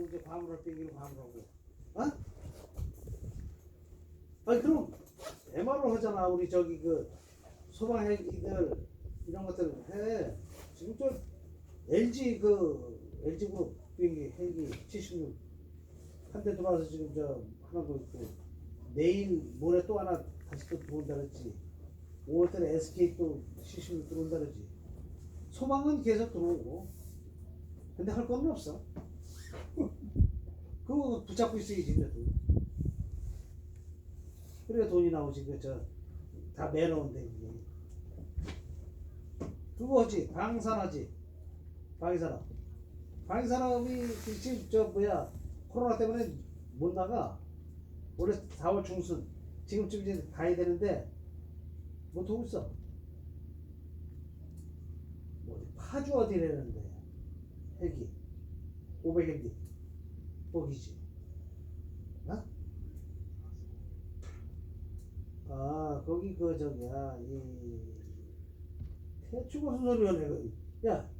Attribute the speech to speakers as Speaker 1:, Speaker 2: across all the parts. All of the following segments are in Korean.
Speaker 1: 하고 이제 과물을 땡기고 과물하고. 어? 아니 그럼 MR을 하잖아. 우리 저기 그 소방헬기들 이런 것들 해. 지금 저 LG 그 LG 그룹 비행기 헬기 76 한 대 들어와서 지금 저 하나 더 있고 내일 모레 또 하나 다시 또 들어온다 그랬지. 5월달에 SK 또 76 들어온다 그러지. 소방은 계속 들어오고. 근데 할 건 없어 그거 붙잡고 있어야지 그래도. 그래야 돈이 나오지 그저다 매너인데 이게. 그거지 방산하지. 방산업. 방산업이 지금 저 뭐야 코로나 때문에 못 나가. 올해 4월 중순. 지금쯤 이제 가야 되는데 못 오고 있어. 뭐 어디 파주 어디라는데 헬기. 500헬기 거기지 어? 아 거기 그 저기야 이 대충 무슨 소리야 내가 야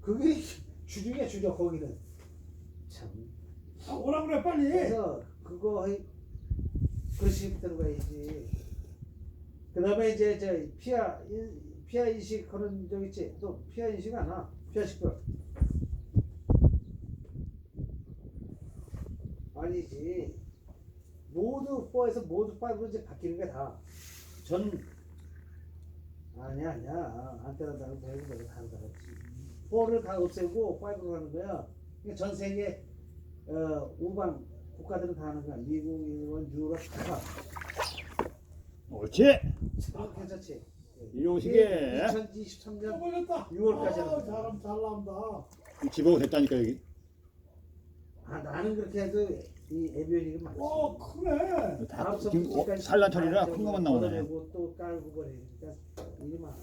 Speaker 1: 그게 주력이야 주력 거기는 참
Speaker 2: 아, 오라 그래 빨리.
Speaker 1: 그래서 그거 해- 그릇이 들어가야지. 그 다음에 이제 저 피아 인- 피아 인식 그런 적 있지. 또 피아 인식 안 와. 피아 식별. 아니지. 모두 4에서 모두 5로 이제 바뀌는 게 다. 전 아니야 아니야 안테나다는 배우고 내가 다르다 그랬지. 4를 다 없애고 5로 가는 거야. 그러니까 전 세계 어, 우방 국가들은 다 하는 거야. 미국, 일본, 유럽 다.
Speaker 3: 옳지.
Speaker 1: 어, 괜찮지?
Speaker 3: 이용식에.
Speaker 1: 2023년
Speaker 2: 또 걸렸다.
Speaker 1: 6월까지
Speaker 2: 아,
Speaker 1: 하는
Speaker 2: 사람 잘 나온다.
Speaker 3: 집어가 됐다니까 여기.
Speaker 1: 아 나는 그렇게 해도 이 에비언이 많지.
Speaker 2: 와 크네.
Speaker 3: 다 지금 어, 산란철이라 큰 것만 나오네.
Speaker 1: 걷어내고 또 깔고 버리니까 일이 많아.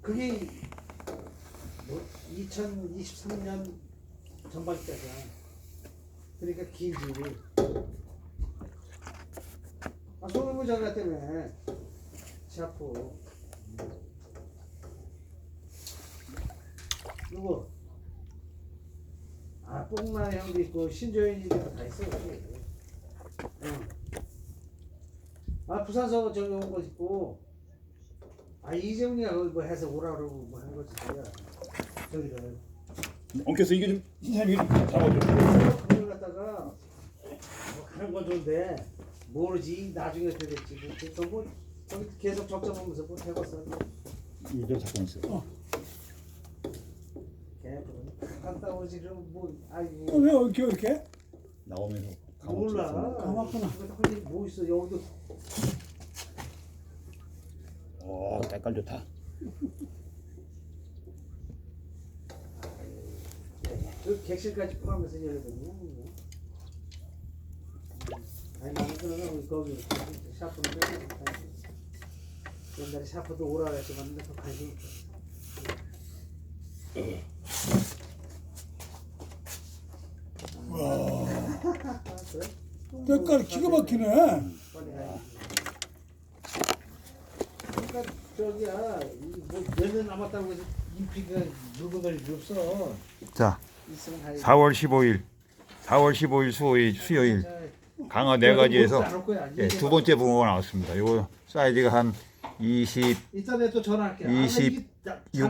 Speaker 1: 그게 뭐 2023년 전반기까지야. 그러니까 길지. 아 소금부 전화 때문에 샤프. 누구? 아 뽕나 형도 있고 신조연이도 다 있어 여기. 응. 아 부산서 저기 온 거 있고 아 이재훈이가 거기 뭐 해서 오라 그러고 뭐 한 거지 뭐야 저기를
Speaker 3: 엉켜서 이게 좀 신사님 이게 좀 잡아줘.
Speaker 1: 그걸 갖다가 뭐 가는 건 좋은데 모르지 나중에 어떻게 될지 뭐, 저 뭐, 저기 계속 적자 보면서 뭐 해봤어
Speaker 3: 이대로 잡고 있어.
Speaker 1: 걔 갔다 오지 그럼 뭐 아이고
Speaker 2: 어, 왜 이렇게 이렇게?
Speaker 3: 나오면서
Speaker 1: 몰라
Speaker 2: 가봤구나.
Speaker 1: 거기 뭐 있어 여기도
Speaker 3: 어, 색깔 좋다.
Speaker 1: 그 객실까지 포함해서 열거든요. 아니 나는 그러면 거기 샤프는 빼고 옛날에 샤프도 오라 그랬지만 더 관심 없어.
Speaker 2: 와.
Speaker 1: 아, 그래?
Speaker 2: 때깔 기가 막히네.
Speaker 1: 그러니까 저기야 뭐몇년 남았다고 해서 인피가 걸 없어.
Speaker 4: 자,
Speaker 1: 있으면 가야지.
Speaker 4: 4월 15일, 4월 15일 수요일, 수요일
Speaker 1: 자,
Speaker 4: 강화 네 가지에서. 예, 두 번째 붕어가 나왔습니다. 요거 사이즈가 한 26,
Speaker 1: 이따 내가 또 전화할게. 아,
Speaker 4: 26,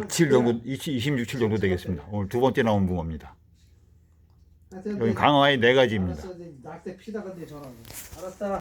Speaker 4: 7 정도, 20, 26, 7 정도 되겠습니다. 오늘 두 번째 나온 붕어입니다. 여기 강화의 네 가지입니다.
Speaker 1: 알았어, 이제 낙대 피다가 내 전화. 알았다.